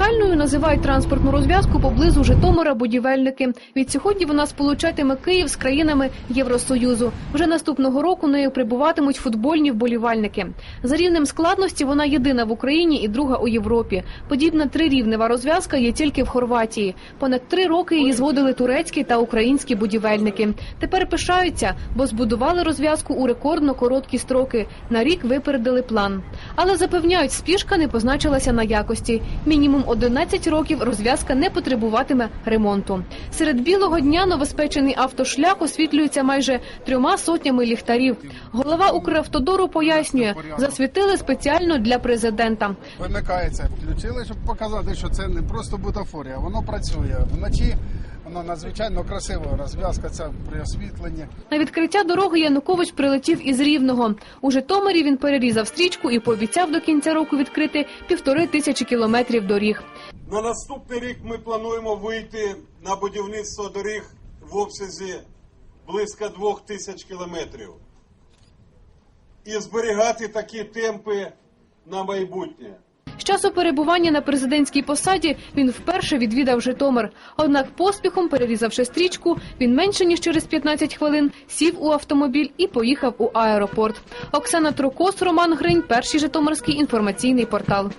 Унікальною називають транспортну розв'язку поблизу Житомира будівельники. Відсьогодні вона сполучатиме Київ з країнами Євросоюзу. Вже наступного року нею прибуватимуть футбольні вболівальники. За рівнем складності вона єдина в Україні і друга у Європі. Подібна трирівнева розв'язка є тільки в Хорватії. Понад три роки її зводили турецькі та українські будівельники. Тепер пишаються, бо збудували розв'язку у рекордно короткі строки. На рік випередили план. Але запевняють, спішка не позначилася на якості. Мінімум 11 років розв'язка не потребуватиме ремонту. Серед білого дня новоспечений автошлях освітлюється майже трьома сотнями ліхтарів. Голова Укравтодору пояснює, засвітили спеціально для президента. Вимикається, включили, щоб показати, що це не просто бутафорія, воно працює. Вночі воно надзвичайно красиво, розв'язка ця при освітленні. На відкриття дороги Янукович прилетів із Рівного. У Житомирі він перерізав стрічку і пообіцяв до кінця року відкрити півтори тисячі кілометрів доріг. На наступний рік ми плануємо вийти на будівництво доріг в обсязі близько двох тисяч кілометрів і зберігати такі темпи на майбутнє. З часу перебування на президентській посаді він вперше відвідав Житомир. Однак поспіхом, перерізавши стрічку, він менше ніж через 15 хвилин сів у автомобіль і поїхав у аеропорт. Оксана Трукос, Роман Гринь, перший Житомирський інформаційний портал.